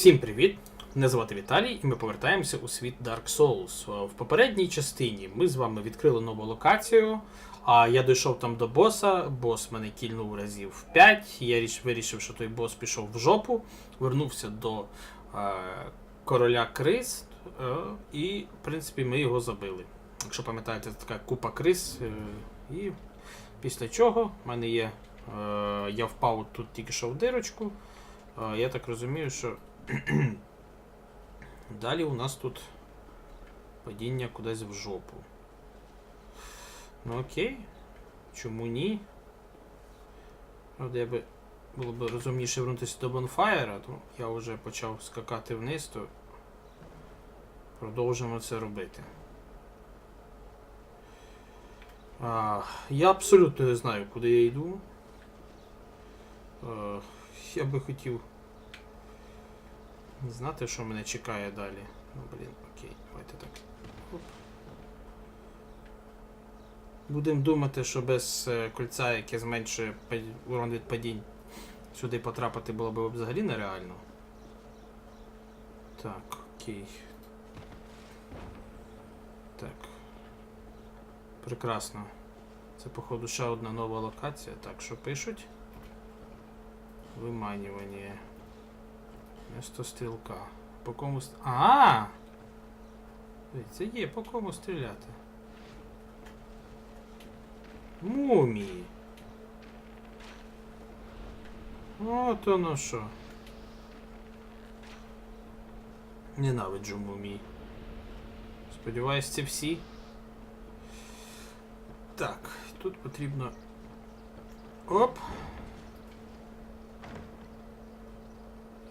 Всім привіт! Мене звати Віталій, і ми повертаємося у світ Dark Souls. В попередній частині ми з вами відкрили нову локацію. А я дійшов там до боса, бос мене кільнув разів 5. Я вирішив, що той бос пішов в жопу, вернувся до е, короля Крис, е, і, в принципі, ми його забили. Якщо пам'ятаєте, це така купа крис. Е, і після чого в мене є. Е, я впав тут тільки що в дирочку. Е, я так розумію, що Далі у нас тут падіння кудись в жопу. Ну окей. Чому ні? Правда, я би було б розумніше вернутися до бонфаєра, то я вже почав скакати вниз, то продовжимо це робити. А, я абсолютно не знаю, куди я йду. Е, я би хотів знати, що мене чекає далі. Ну, блін, окей, давайте так. Будемо думати, що без е, кольця, яке зменшує урон від падінь, сюди потрапити було б взагалі нереально. Так, окей. Так. Прекрасно. Це, походу, ще одна нова локація. Так, що пишуть? Виманювання. Место стрілка. По кому ст... А! Це є по кому стріляти. Мумії. От оно що. Ненавиджу мумії. Сподіваюсь, це всі. Так, тут потрібно. Оп.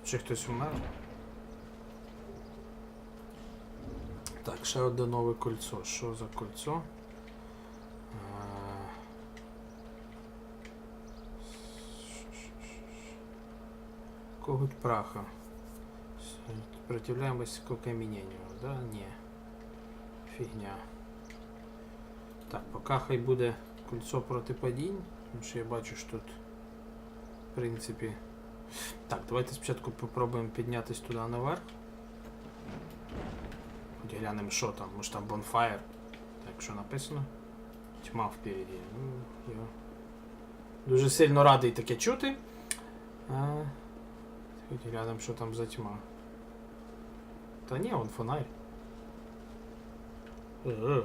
Чи хтось вмер? Так, ще одне нове кольцо. Що за кольцо? А, Коготь праха. Сопротивляемость к окаменению, да? Ні. Фігня. Так, поки хай буде кольцо проти падінь, тому що я бачу, що тут, в принципі, так, давайте спочатку попробуємо піднятися туди наверх. Глянемо, що там, може там bonfire. Так, що написано? Тьма впереді. Ну, я дуже сильно радий таке чути. А, глянемо, що там за тьма. Та ні, он фонарь. Е.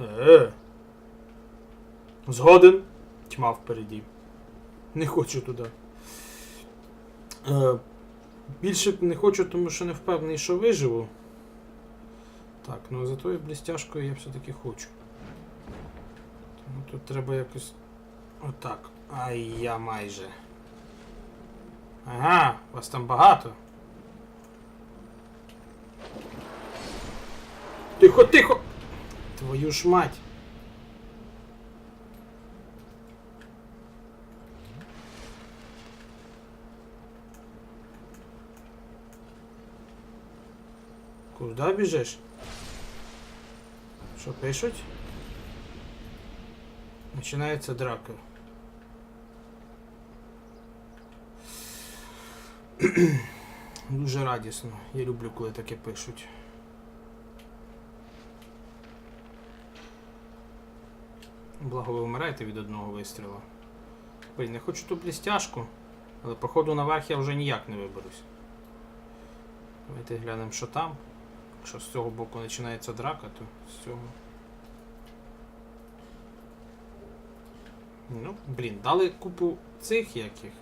Е. Згоден. Тьма впереді. Не хочу туди. Е, більше не хочу, тому що не впевнений, що виживу. Так, ну за тою блістяшкою я все-таки хочу. Тому тут треба якось. Отак. Ай я майже. Ага, вас там багато. Тихо, тихо! Твою ж мать! Куда біжиш? Що пишуть? Починається драка. Дуже радісно. Я люблю, коли таке пишуть. Благо ви вмираєте від одного вистрілу. Блін, не хочу ту блістяшку, але походу наверх я вже ніяк не виберусь. Давайте глянемо, що там. Якщо з цього боку починається драка, то з цього. Ну, блін, дали купу цих яких.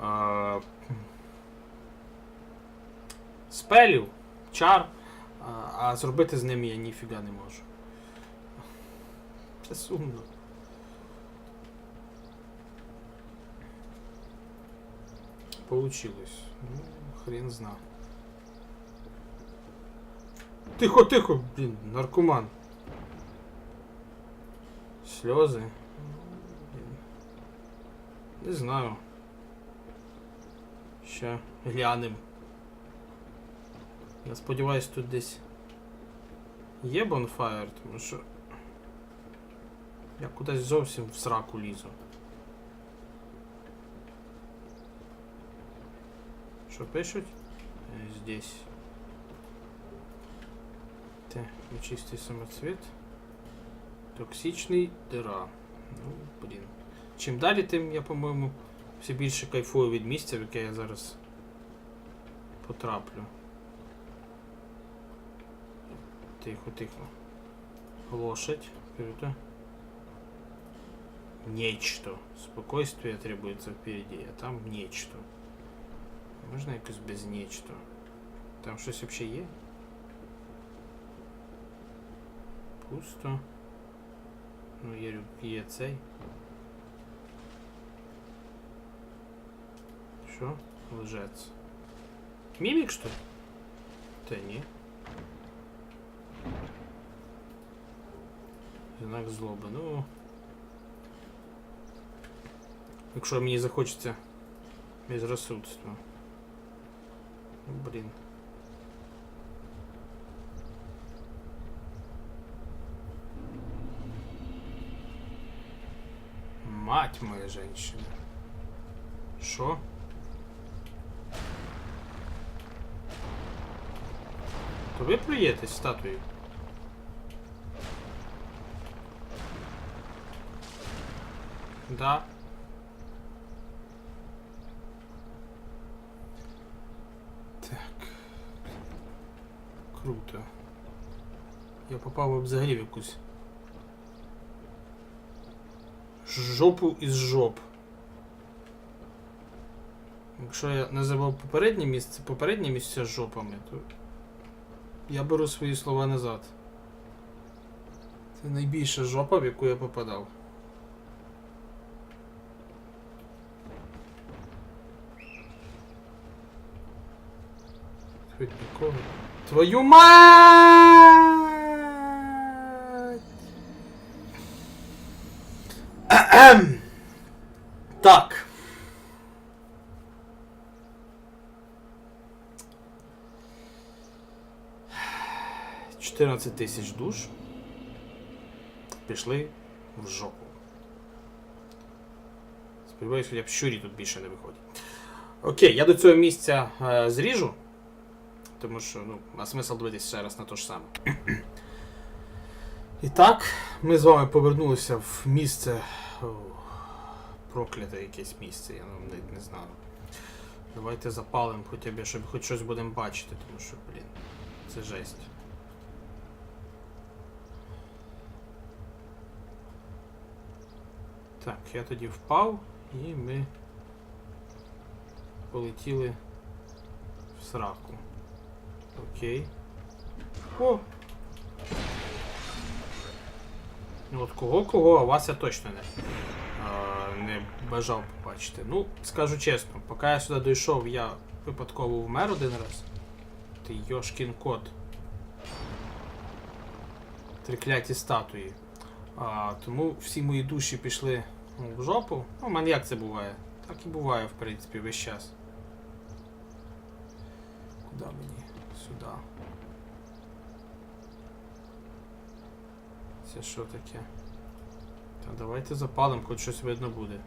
А, спелів, чар, а, зробити з ними я ніфіга не можу. Це сумно. Получилось. Ну, хрен зна. Тихо, тихо, блін, наркоман. Сльози. Не знаю. Ще глянем. Я сподіваюсь, тут десь є бонфайр, тому що... Я кудись зовсім в сраку лізу. Що пишуть? Е, здесь. Те, нечистий самоцвіт. Токсичний дира. Ну, блін. Чим далі, тим я, по-моєму, все більше кайфую від місця, в яке я зараз потраплю. Тихо, тихо. Лошадь. Круто. Нечто. Спокойствие требуется впереди, а там нечто. Можна якось без нечто? Там щось вообще є? Пусто. Ну, є, рю- є цей. Що? Лжець. Мімік, що ли? Та ні. Знак злоби. Ну. Якщо мені захочеться безрозсудства. Ну, блін. Мать моя женщина. Що? То ви плюєтесь статуєю? Да. Так. Круто. Я попав взагалі в якусь жопу із жоп. Якщо я називав попереднє місце, попереднє місце з жопами, то я беру свої слова назад. Це найбільша жопа, в яку я попадав. Хоч нікого. Твою мать! Так. Чотирнадцять тисяч душ пішли в жопу. Сподіваюся, хоча б щурі тут більше не виходять. Окей, я до цього місця е, зріжу. Тому що, ну, а смисл дивитися ще раз на те ж саме. І так, ми з вами повернулися в місце. Прокляте якесь місце, я навіть не знаю. Давайте запалимо хоча б, щоб хоч щось будемо бачити, тому що, блін, це жесть. Так, я тоді впав і ми полетіли в сраку. Окей. О! От кого кого, а вас я точно не, а, не бажав побачити. Ну, скажу чесно, поки я сюди дійшов, я випадково вмер один раз. Ти Йошкін кот. Трикляті статуї. А, тому всі мої душі пішли ну, в жопу. Ну, у мене як це буває? Так і буває, в принципі, весь час. Куди мені? Сюди. Це що таке? Та давайте запалимо, хоч щось видно буде.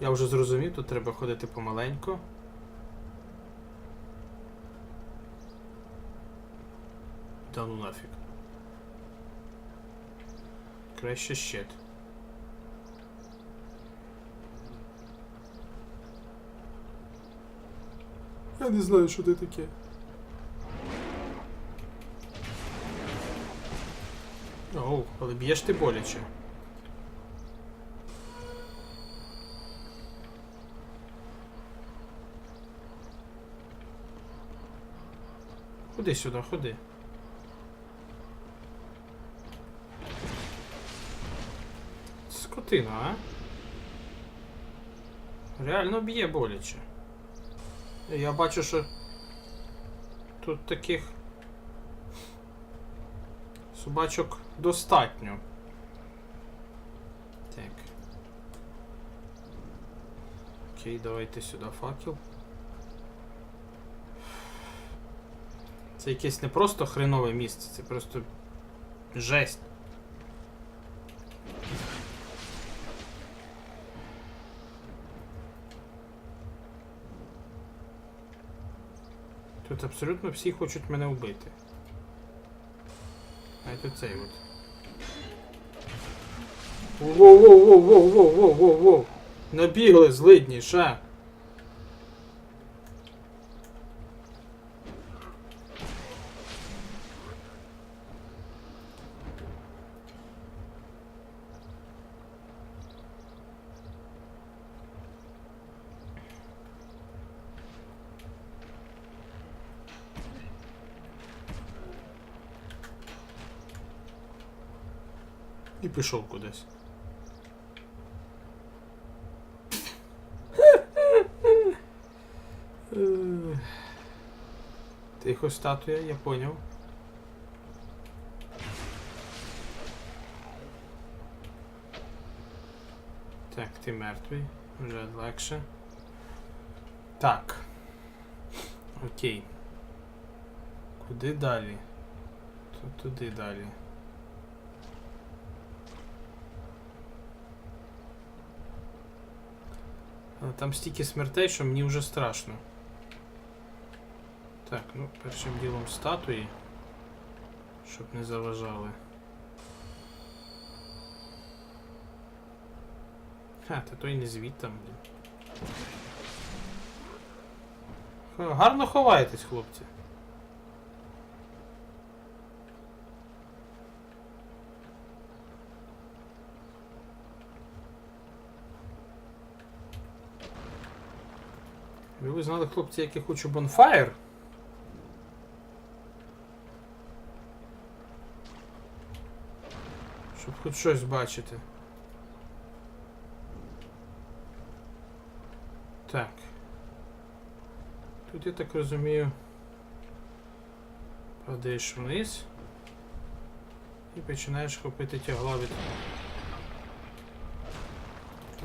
Я вже зрозумів, тут треба ходити помаленько. Та ну нафіг. Краще щит. Я не знаю, що це таке. Але б'єш ти боляче. Ходи сюди, ходи. Скотина, а? Реально б'є боляче. Я бачу, що тут таких собачок достатньо. Так. Окей, давайте сюди факел. Це якесь не просто хренове місце, це просто жесть. Тут абсолютно всі хочуть мене вбити. А тут цей от. Воу-воу-воу-воу-воу-воу-воу-воу! Набігли злидні, ша! І пішов кудись. Тихо статуя, я поняв. Так, ти мертвий. Вже легше. Так. Окей. Куди далі? Тут туди далі. Але там стільки смертей, що мені вже страшно. Так, ну, першим ділом статуї. Щоб не заважали. Ха, та той не звідти там. Гарно ховаєтесь, хлопці. Ви знали, хлопці, як я хочу бонфаєр? Хоч щось бачити. Так. Тут я так розумію. Падаєш вниз. І починаєш хопити тягла від.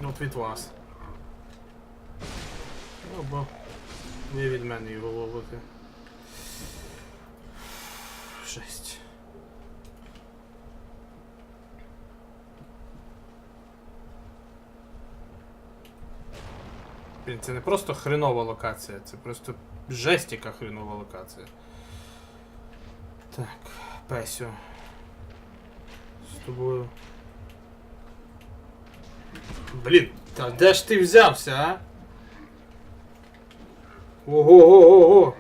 Ну, від вас. Ну, бо ви від мене його ловите. Жесть. Блін, це не просто хренова локація, це просто жесть хренова локація. Так, Песю. З тобою. Блін, та де ж ти взявся, а? Ого-го-го-го!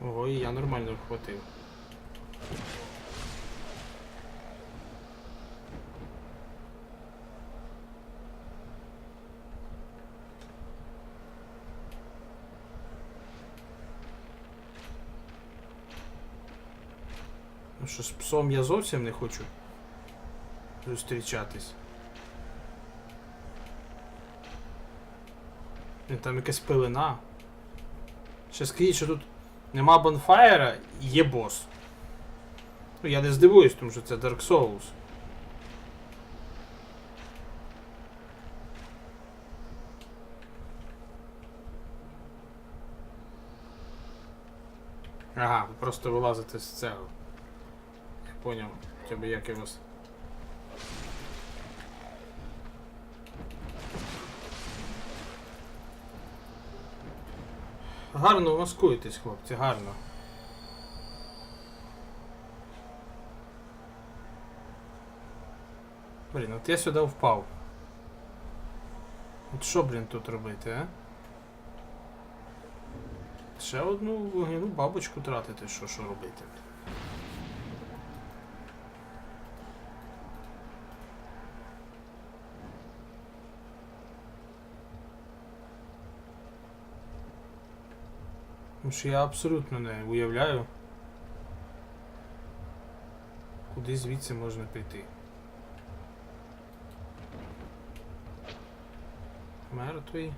Ого, я нормально вхватив. Псом я зовсім не хочу зустрічатись. Там якась пилина. Ще скажіть, що тут нема бонфаєра і є бос. Ну, я не здивуюсь, тому що це Dark Souls. Ага, просто вилазите з цього. Поняв, тебе як його. Гарно маскуєтесь, хлопці, гарно. Блін, от я сюди впав. От що, блін, тут робити, а? Ще одну вогняну бабочку тратити, що, що робити? Тому що я абсолютно не уявляю, куди звідси можна піти. Мертвий.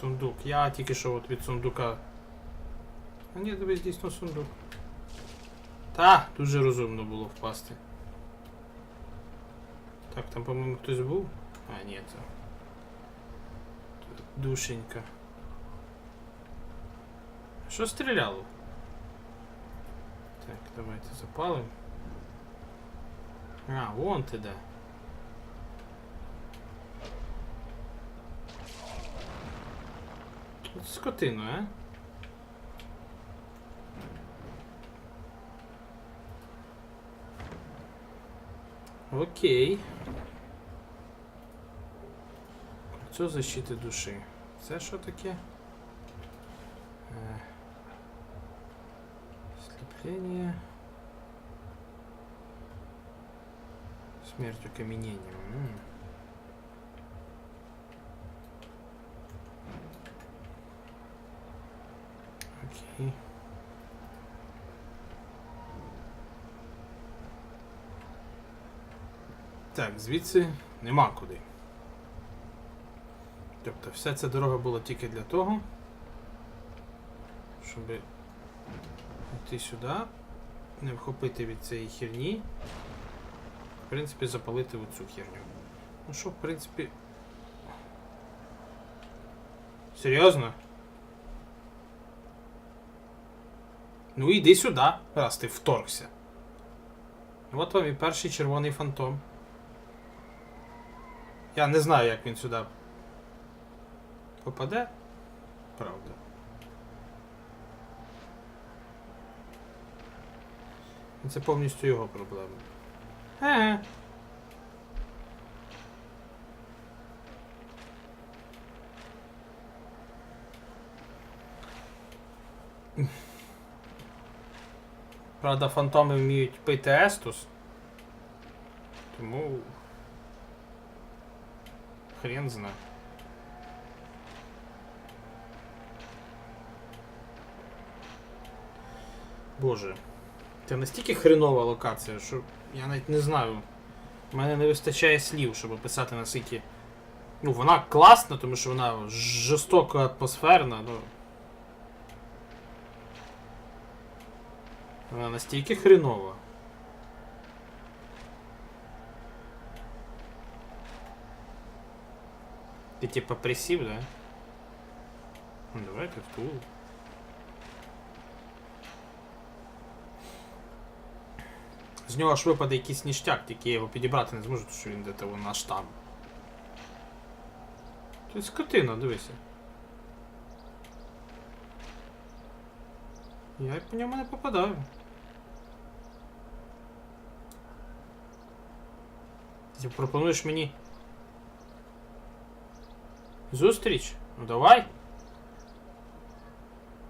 Сундук. Я тільки що от від сундука. А ні, дивись, дійсно сундук. Та, дуже розумно було впасти. Так, там, по-моєму, хтось був? А, ні, це. Тут Душенька. Що стріляло? Так, давайте запалим. А, вон ти де. От Скотину, а? Окей. Кольцо защити душі. Це що таке? Е, Слепление. Смерть окаменением. М. Так, звідси нема куди. Тобто вся ця дорога була тільки для того, щоб йти сюди, не вхопити від цієї херні, в принципі, запалити оцю херню. Ну що, в принципі. Серйозно? Ну іди сюди, раз ти вторгся. От вам і перший червоний фантом. Я не знаю, як він сюди попаде. Правда. Це повністю його проблема. Еге. Правда, фантоми вміють пити естус. Тому. Хрен знає. Боже. Це настільки хренова локація, що я навіть не знаю. У мене не вистачає слів, щоб описати наскільки. Ну, вона класна, тому що вона жорстоко атмосферна, ну. Вона настільки хренова. Ти типа присів, да? Ну, давайте в ту. З нього аж випаде якийсь ніштяк, тільки я його підібрати не зможу, тому що він де-то вон аж там. Тут скотина, дивися. Я по ньому не попадаю. Ти пропонуєш мені. Зустріч? Ну давай.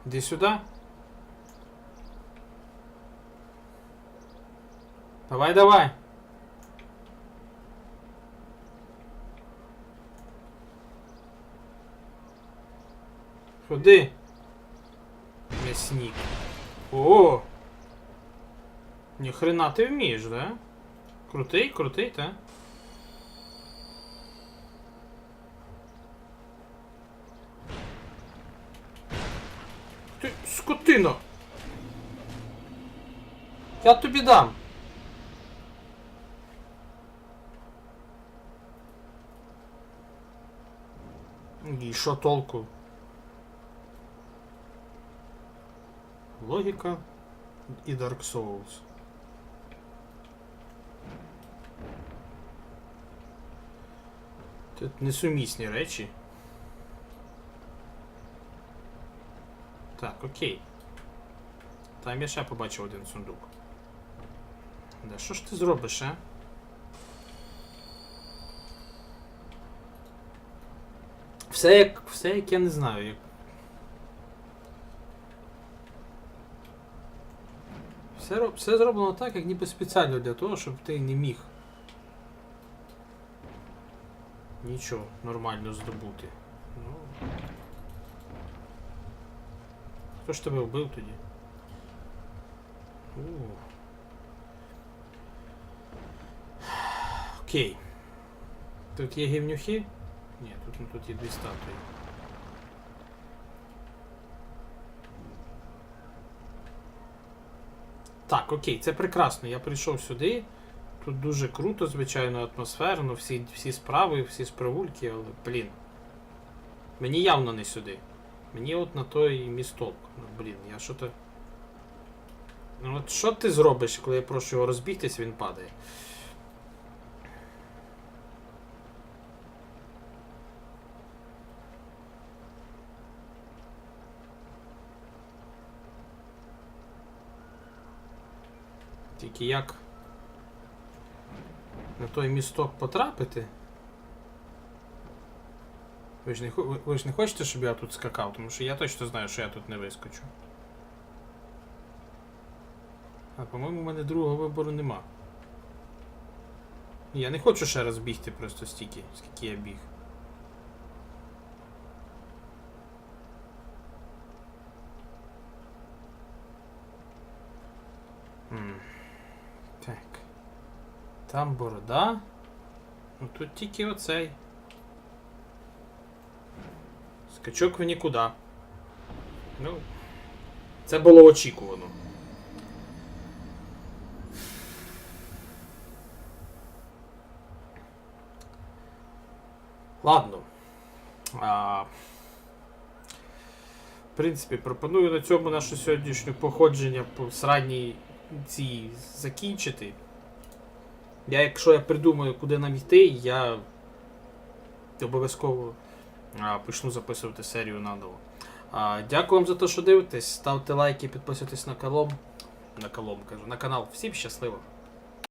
Іди сюди. Давай, давай. Ходи. Мясник. О! Ні хрена ти вмієш, да? Крутий, крутий, та? Ти скотина! Я тобі дам. І що толку? Логіка і Dark Souls. Тут несумісні речі. Так, окей. Там я ще побачив один сундук. Да що ж ти зробиш, а? Все як. Все як я не знаю. Все, все зроблено так, як ніби спеціально для того, щоб ти не міг. Нічого нормально здобути. Ну. Хто ж тебе вбив тоді? У. Окей. Тут є гівнюхи? Ні, тут, ну, тут є дві статуї. Так, окей, це прекрасно. Я прийшов сюди. Тут дуже круто, звичайно, атмосферно, всі, всі справи, всі спровульки, але, блін. Мені явно не сюди. Мені от на той місток. Ну, блін, я що то. Ну от що ти зробиш, коли я прошу його розбігтись, він падає. Тільки як на той місток потрапити? Ви ж, не, ви- ж не хочете, щоб я тут скакав, тому що я точно знаю, що я тут не вискочу. А по-моєму, у мене другого вибору нема. Я не хочу ще раз бігти просто стільки, скільки я біг. М, Так. Там борода. Ну тут тільки оцей. Скачок в нікуди. Ну. Це було очікувано. Ладно. А, в принципі, пропоную на цьому наше сьогоднішнє походження по сранній цій закінчити. Я, якщо я придумаю, куди нам йти, я обов'язково почну записувати серію наново. А, дякую вам за те, що дивитесь. Ставте лайки, підписуйтесь на колом. На колом кажу, на канал. Всім щасливо!